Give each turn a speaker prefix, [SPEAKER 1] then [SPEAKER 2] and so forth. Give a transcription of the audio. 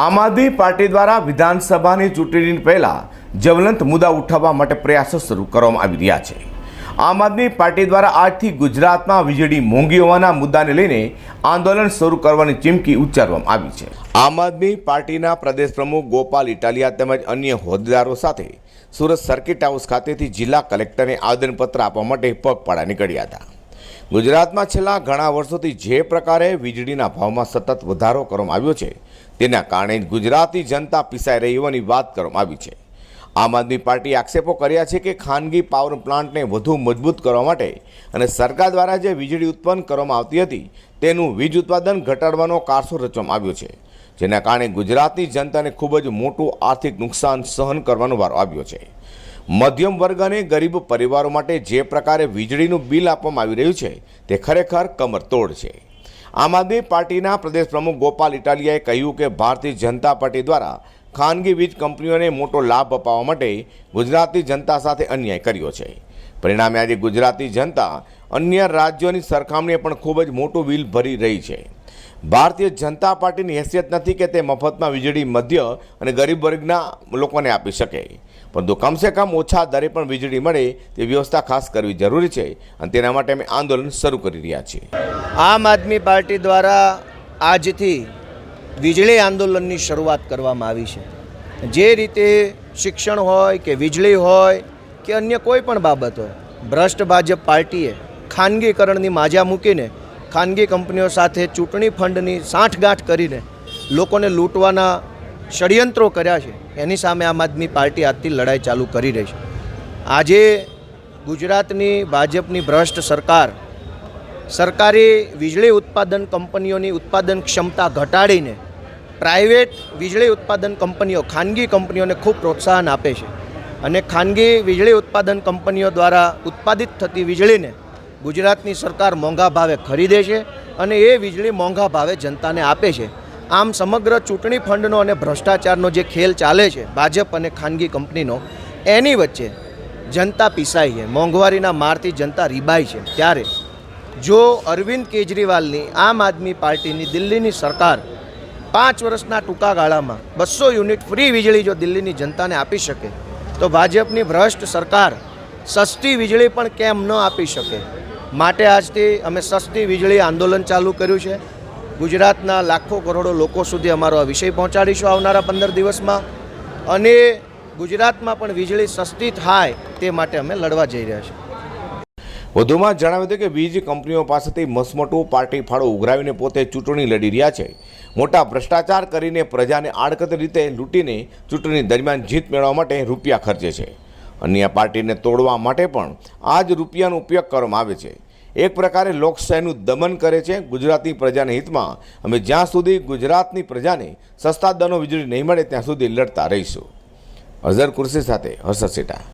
[SPEAKER 1] આમ આદમી પાર્ટી દ્વારા વિધાનસભાની ચૂંટણી પહેલા જ્વલંત મુદ્દા ઉઠાવવા માટે પ્રયાસો શરૂ કરવામાં આવી રહ્યા છે. આમ આદમી પાર્ટી દ્વારા આજથી ગુજરાતમાં વીજળી મોંઘી હોવાના મુદ્દાને લઈને આંદોલન શરૂ કરવાની ચીમકી ઉચ્ચારવામાં આવી છે. આમ આદમી પાર્ટીના પ્રદેશ પ્રમુખ ગોપાલ ઇટાલિયા તેમજ અન્ય હોદ્દેદારો સાથે સુરત સર્કિટ હાઉસ ખાતેથી જિલ્લા કલેક્ટરને આવેદનપત્ર આપવા માટે પગપાળા નીકળ્યા હતા. ગુજરાતમાં છેલ્લા ઘણા વર્ષોથી જે પ્રકારે વીજળીના ભાવમાં સતત વધારો કરવામાં આવ્યો છે, તેના કારણે ગુજરાતી જનતા પીસાઈ રહી હોવાની વાત કરવામાં આવી છે. આમ આદમી પાર્ટીએ આક્ષેપો કર્યા છે કે ખાનગી પાવર પ્લાન્ટને વધુ મજબૂત કરવા માટે અને સરકાર દ્વારા જે વીજળી ઉત્પન્ન કરવામાં આવતી હતી, તેનું વીજ ઉત્પાદન ઘટાડવાનો કારસો રચવામાં આવ્યો છે, જેના કારણે ગુજરાતની જનતાને ખૂબ જ મોટું આર્થિક નુકસાન સહન કરવાનો વારો આવ્યો છે. મધ્યમ વર્ગ અને ગરીબ પરિવારો માટે જે પ્રકારે વીજળીનું બિલ આપવામાં આવી રહ્યું છે, તે ખરેખર કમરતોડ છે. આમ આદમી પાર્ટીના પ્રદેશ પ્રમુખ ગોપાલ ઇટાલિયાએ કહ્યું કે ભારતીય જનતા પાર્ટી દ્વારા ખાનગી વીજ કંપનીઓને મોટો લાભ અપાવવા માટે ગુજરાતી જનતા સાથે અન્યાય કર્યો છે. પરિણામે આજે ગુજરાતી જનતા અન્ય રાજ્યોની સરખામણીએ પણ ખૂબ જ મોટું બિલ ભરી રહી છે. ભારતીય જનતા પાર્ટીની હેસિયત નથી કે તે મફતમાં વીજળી મધ્ય અને ગરીબ વર્ગના લોકોને આપી શકે. પરંતુ કમસે કમ ઓછા દરે પણ વીજળી મળે તે વ્યવસ્થા ખાસ કરવી જરૂરી છે અને તેના માટે અમે આંદોલન શરૂ કરી રહ્યા છીએ.
[SPEAKER 2] આમ આદમી પાર્ટી દ્વારા આજથી વીજળી આંદોલનની શરૂઆત કરવામાં આવી છે. જે રીતે શિક્ષણ હોય કે વીજળી હોય કે અન્ય કોઈ પણ બાબત હોય, ભ્રષ્ટ ભાજપ પાર્ટીએ ખાનગીકરણની માજા મૂકીને ખાનગી કંપનીઓ સાથે ચૂંટણી ફંડની સાંઠગાંઠ કરીને લોકોને લૂંટવાના ષડયંત્રો કર્યા છે. એની સામે આમ આદમી પાર્ટી આજથી લડાઈ ચાલુ કરી રહી છે. આજે ગુજરાતની ભાજપની ભ્રષ્ટ સરકાર સરકારી વીજળી ઉત્પાદન કંપનીઓની ઉત્પાદન ક્ષમતા ઘટાડીને પ્રાઇવેટ વીજળી ઉત્પાદન કંપનીઓ, ખાનગી કંપનીઓને ખૂબ પ્રોત્સાહન આપે છે. અને ખાનગી વીજળી ઉત્પાદન કંપનીઓ દ્વારા ઉત્પાદિત થતી વીજળીને ગુજરાતની સરકાર મોંઘા ભાવે ખરીદે છે અને એ વીજળી મોંઘા ભાવે જનતાને આપે છે. આમ સમગ્ર ચૂંટણી ફંડનો અને ભ્રષ્ટાચારનો જે ખેલ ચાલે છે, ભાજપ અને ખાનગી કંપનીનો, એની વચ્ચે જનતા પીસાઈ છે, મોંઘવારીના મારથી જનતા રીબાઈ છે. ત્યારે જો અરવિંદ કેજરીવાલની આમ આદમી પાર્ટીની દિલ્હીની સરકાર પાંચ વર્ષના ટૂંકા ગાળામાં બસો યુનિટ ફ્રી વીજળી જો દિલ્હીની જનતાને આપી શકે, તો ભાજપની ભ્રષ્ટ સરકાર સસ્તી વીજળી પણ કેમ ન આપી શકે? માટે આજથી અમે સસ્તી વીજળી આંદોલન ચાલુ કર્યું છે. ગુજરાતના લાખો કરોડો લોકો સુધી અમારો આ વિષય પહોંચાડીશું આવનારા પંદર દિવસમાં. અને ગુજરાતમાં પણ વીજળી સસ્તી થાય તે માટે અમે લડવા જઈ રહ્યા છીએ.
[SPEAKER 1] વધુમાં જણાવ્યું હતું કે વીજ કંપનીઓ પાસેથી મસમોટું પાર્ટી ફાળો ઉઘરાવીને પોતે ચૂંટણી લડી રહ્યા છે. મોટા ભ્રષ્ટાચાર કરીને પ્રજાને આડકતરી રીતે લૂંટીને ચૂંટણી દરમિયાન જીત મેળવવા માટે રૂપિયા ખર્ચે છે. અન્ય પાર્ટીને તોડવા માટે પણ આ જ રૂપિયાનો ઉપયોગ કરવામાં આવે છે. એક પ્રકારે લોકશાહીનું દમન કરે છે ગુજરાતની પ્રજાના હિતમાં. અમે જ્યાં સુધી ગુજરાતની પ્રજાને સસ્તા દનો વીજળી નહીં મળે ત્યાં સુધી લડતા રહીશું. અઝર કુર્સી સાથે હર્ષદ સેટા.